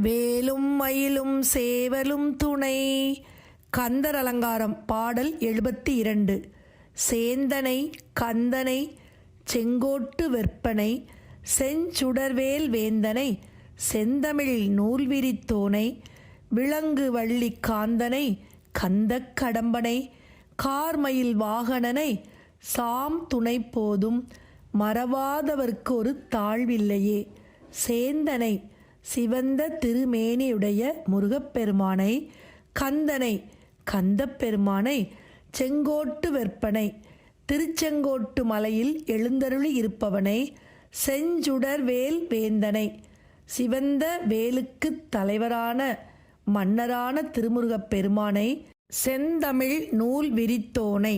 வேலும் மயிலும் சேவலும் துணை. கந்தர் அலங்காரம் பாடல் எழுபத்தி இரண்டு சேந்தனை கந்தனை செங்கோட்டு வெற்பனை. செஞ்சுடர்வேல் வேந்தனை செந்தமிழில் நூல் விரித்தோனை விலங்கு வள்ளி காந்தனை கந்தக் கடம்பனை. கார்மயில் வாகனனை சாம் துணை போதும். மறவாதவர்க்கு ஒரு தாழ்வில்லையே. சேந்தனை சிவந்த திருமேனியுடைய முருகப்பெருமானை கந்தனை கந்தப்பெருமானை செங்கோட்டு வெற்பனை திருச்செங்கோட்டு மலையில் எழுந்தருளி இருப்பவனை செஞ்சுடர் வேல் வேந்தனை சிவந்த வேலுக்குத் தலைவரான மன்னரான திருமுருகப் பெருமானை செந்தமிழ் நூல் விரித்தோனை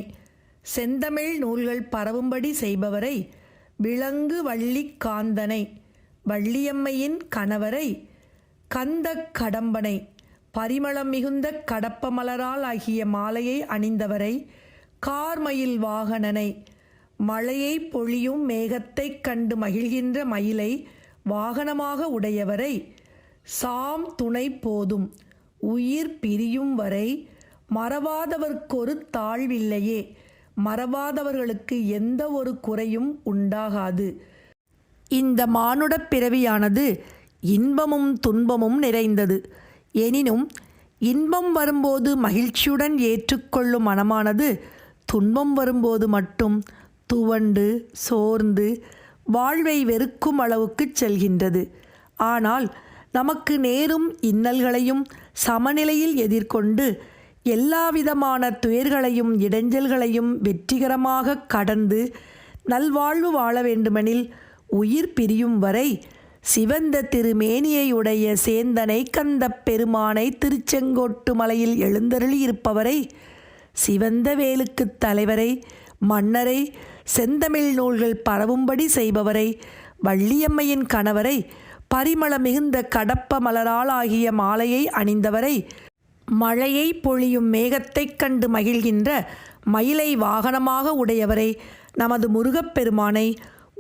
செந்தமிழ் நூல்கள் பரவும்படி செய்பவரை விலங்கு வள்ளி காந்தனை வள்ளியம்மையின் கணவரை கந்த கடம்பனை பரிமளம் மிகுந்த கடப்ப மலரால் ஆகிய மாலையை அணிந்தவரை கார்மயில் வாகனனை மழையை பொழியும் மேகத்தைக் கண்டு மகிழ்கின்ற மயிலை வாகனமாக உடையவரை சாம் துணை போதும் உயிர் பிரியும் வரை மறவாதவர்க்கொரு தாழ்வில்லையே மறவாதவர்களுக்கு எந்த ஒரு குறையும் உண்டாகாது. இந்த மானுடப் பிறவியானது இன்பமும் துன்பமும் நிறைந்தது. எனினும் இன்பம் வரும்போது மகிழ்ச்சியுடன் ஏற்றுக்கொள்ளும் மனமானது துன்பம் வரும்போது மட்டும் துவண்டு சோர்ந்து வாழ்வை வெறுக்கும் அளவுக்கு செல்கின்றது. ஆனால் நமக்கு நேரும் இன்னல்களையும் சமநிலையில் எதிர்கொண்டு எல்லாவிதமான துயர்களையும் இடைஞ்சல்களையும் வெற்றிகரமாக கடந்து நல்வாழ்வு வாழ வேண்டுமெனில் உயிர் பிரியும் வரை சிவந்த திருமேனியை உடைய சேந்தனை கந்தப் பெருமானை திருச்செங்கோட்டு மலையில் எழுந்தருளி இருப்பவரை சிவந்த வேலுக்குத் தலைவரை மன்னரை செந்தமிழ் நூல்கள் பரவும்படி செய்பவரை வள்ளியம்மையின் கணவரை பரிமள மிகுந்த கடப்ப மலரால் ஆகிய மாலையை அணிந்தவரை மழையை பொழியும் மேகத்தைக் கண்டு மகிழ்கின்ற மயிலை வாகனமாக உடையவரை நமது முருகப்பெருமானை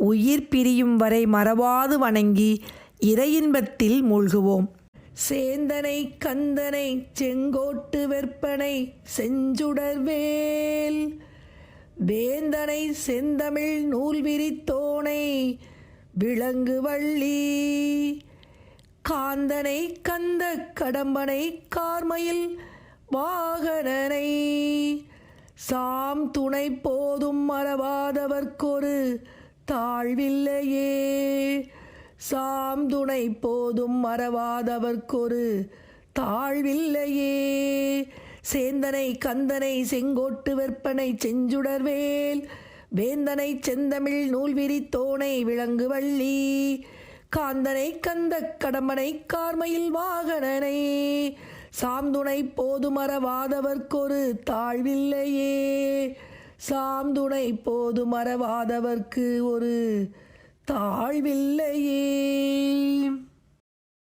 உயிர் பிரியும் வரை மறவாது வணங்கி இறையின்பத்தில் மூழ்குவோம். சேந்தனை கந்தனை செங்கோட்டு வெற்பனை செஞ்சுடர்வேல் வேந்தனை செந்தமிழ் நூல் விரித்தோனை விலங்கு வள்ளி. காந்தனை கந்த கடம்பனை கார்மையில் வாகனனை. சாம் துணை போதும் மறவாதவர்க்கொரு தாழ்வில்லையே. சாம் துணை போதும் மறவாதவர்க்கொரு தாழ்வில்லையே. சேந்தனை கந்தனை செங்கோட்டு வெற்பனை செஞ்சுடர்வேல். வேந்தனை செந்தமிழ் நூல் விரித்தோனை விலங்கு வள்ளி. காந்தனை கந்த கடம்பனை கார்மையில் வாகனனை. சாம்துணை போதுமறவாதவர்க்கொரு தாழ்வில்லையே. சாம்துணை போதுமறவாதவர்க்கு ஒரு தாழ்வில்லையே.